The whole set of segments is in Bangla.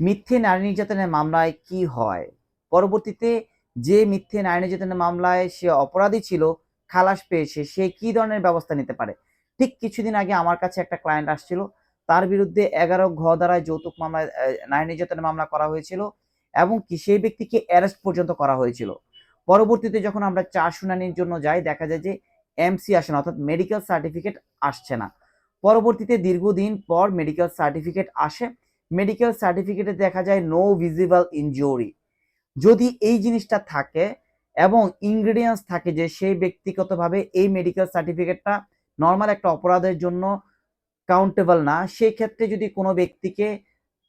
মিথ্যে নারী নির্যাতনের মামলায় কি হয়? পরবর্তীতে যে মিথ্যে নারী নির্যাতনের মামলায় সে অপরাধী ছিল খালাস পেয়েছে সে কি ধরনের ব্যবস্থা নিতে পারে? ঠিক কিছুদিন আগে আমার কাছে একটা ক্লায়েন্ট আসছিল। তার বিরুদ্ধে এগারো ঘ দ্বারায় যৌতুক মামলায় আহ, নারী নির্যাতনের মামলা করা হয়েছিল এবং কি সেই ব্যক্তিকে অ্যারেস্ট পর্যন্ত করা হয়েছিল। পরবর্তীতে যখন আমরা চার শুনানির জন্য যাই দেখা যায় যে এমসি আসে না অর্থাৎ মেডিকেল সার্টিফিকেট আসছে না। পরবর্তীতে দীর্ঘদিন পর মেডিকেল সার্টিফিকেট আসে। মেডিকেল সার্টিফিকেটে দেখা যায় নো ভিজিবল ইনজুরি যদি এই জিনিসটা থাকে এবং ইনগ্রেডিয়েন্টস থাকে যে সেই ব্যক্তিগতভাবে এই মেডিকেল সার্টিফিকেটটা নর্মাল একটা অপরাধের জন্য কাউন্টেবল না, সেই ক্ষেত্রে যদি কোনো ব্যক্তিকে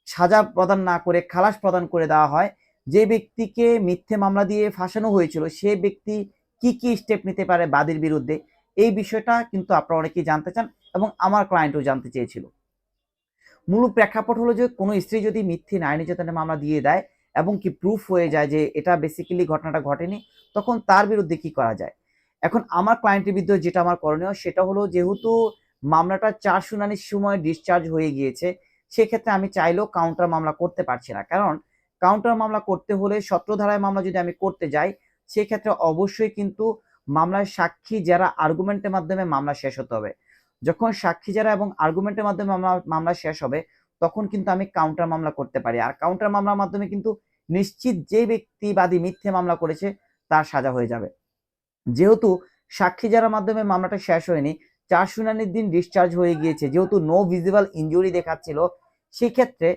সাজা প্রদান না করে, খালাস প্রদান করে দেওয়া হয়, যে ব্যক্তিকে মিথ্যে মামলা দিয়ে ফাঁসানো হয়েছিল, সে ব্যক্তি কি কি স্টেপ নিতে পারে বাদীর বিরুদ্ধে, এই বিষয়টা কিন্তু আপনারা অনেকেই জানতে চান এবং আমার ক্লায়েন্টও জানতে চেয়েছিল। মূল প্রেক্ষাপট হলো যে কোনো স্ত্রী যদি মিথ্যে নারী নির্যাতনের মামলা দিয়ে দেয় এবং কি প্রুফ হয়ে যায় যে এটা বেসিক্যালি ঘটনাটা ঘটেনি, তখন তার বিরুদ্ধে কি করা যায়? এখন আমার ক্লায়েন্টের বিরুদ্ধে যেটা আমার করণীয়, সেটা হলো যেহেতু মামলাটা চার শুনানির সময় ডিসচার্জ হয়ে গিয়েছে, সেক্ষেত্রে আমি চাইলেও কাউন্টার মামলা করতে পারছি না। কারণ কাউন্টার মামলা করতে হলে সতেরো ধারায় মামলা যদি আমি করতে যাই, সেক্ষেত্রে অবশ্যই কিন্তু মামলার সাক্ষী যারা আর্গুমেন্টের মাধ্যমে মামলা শেষ হতে হবে। যখন সাক্ষী যারা এবং আর্গুমেন্টের মাধ্যমে মামলা মামলা শেষ হবে, তখন কিন্তু আমি কাউন্টার মামলা করতে পারি। আর কাউন্টার মামলার মাধ্যমে কিন্তু নিশ্চিত যে ব্যক্তি বাদী মিথ্যে মামলা করেছে, তার সাজা হয়ে যাবে। যেহেতু সাক্ষী যারা মাধ্যমে মামলাটা শেষ হয়নি, চার শুনানির দিন ডিসচার্জ হয়ে গিয়েছে, যেহেতু নো ভিজিবল ইনজুরি দেখাচ্ছিল, সেক্ষেত্রে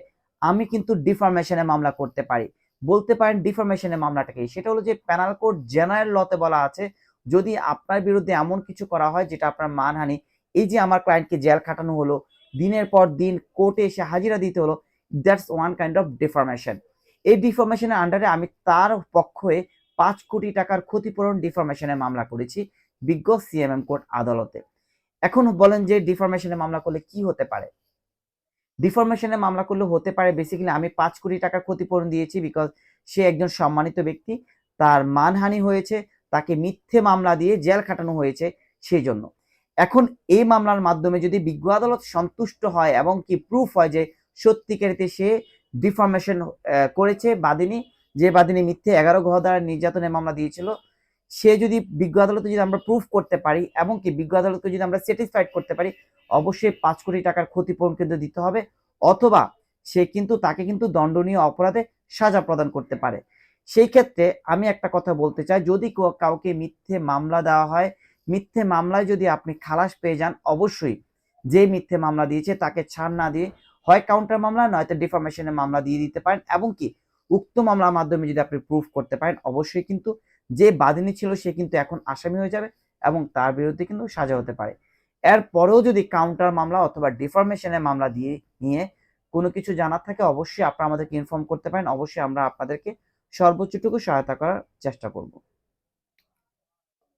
আমি কিন্তু ডিফরমেশনে মামলা করতে পারি। বলতে পারেন ডিফরমেশনের মামলাটাকে। সেটা হলো যে প্যানাল কোড জেনারেল লতে বলা আছে, যদি আপনার বিরুদ্ধে এমন কিছু করা হয় যেটা আপনার মানহানি এই যে আমার ক্লায়েন্টকে জেল খাটানো হলো, দিনের পর দিন কোর্টে এসে হাজিরা দিতে হলো that's one kind of deformation এই ডিফরমেশনের আন্ডারে আমি তার পক্ষে পাঁচ কোটি টাকার ক্ষতিপূরণ ডিফরমেশনের মামলা করেছি, বিজ্ঞ সিএমএম কোর্ট আদালতে। এখন বলেন যে ডিফরমেশনের মামলা করলে কি হতে পারে? ডিফরমেশনের মামলা করলে হতে পারে বেসিক্যালি আমি পাঁচ কোটি টাকার ক্ষতিপূরণ দিয়েছি বিকজ সে একজন সম্মানিত ব্যক্তি, তার মানহানি হয়েছে, তাকে মিথ্যে মামলা দিয়ে জেল খাটানো হয়েছে, সেই জন্য। এখন এই মামলার মাধ্যমে যদি বিজ্ঞ আদালত সন্তুষ্ট হয় এবং কি প্রুফ হয় যে সত্যিকারিতে সে ডিফরমেশন করেছে বাদিনী, যে বাদিনী মিথ্যে এগারো গ্রহ দ্বারা নির্যাতনের মামলা দিয়েছিল, সে যদি বিজ্ঞ আদালতে যদি আমরা প্রুফ করতে পারি এবং কি বিজ্ঞ আদালতকে যদি আমরা স্যাটিসফাইড করতে পারি, অবশ্যই পাঁচ কোটি টাকার ক্ষতিপূরণ কিন্তু দিতে হবে অথবা সে কিন্তু তাকে কিন্তু দণ্ডনীয় অপরাধে সাজা প্রদান করতে পারে। সেই ক্ষেত্রে আমি একটা কথা বলতে চাই, যদি কেউ- কাউকে মিথ্যে মামলা দেওয়া হয় মিথ্যে মামলায় যদি আপনি খালাস পেয়ে যান, অবশ্যই যে মিথ্যে মামলা দিয়েছে তাকে ছাড় না দিয়ে হয় কাউন্টার মামলা, নয়তো ডিফরমেশনের মামলা দিয়ে দিতে পারেন এবং কি উক্ত মামলার মাধ্যমে যদি আপনি প্রুফ করতে পারেন, অবশ্যই কিন্তু যে বাদিনী ছিল সে কিন্তু এখন আসামি হয়ে যাবে এবং তার বিরুদ্ধে কিন্তু সাজা হতে পারে। এর পরেও যদি কাউন্টার মামলা অথবা ডিফরমেশনের মামলা দিয়ে, নিয়ে কোনো কিছু জানার থাকে, অবশ্যই আপনারা আমাদেরকে ইনফর্ম করতে পারেন। অবশ্যই আমরা আপনাদেরকে সর্বোচ্চটুকু সহায়তা করার চেষ্টা করব।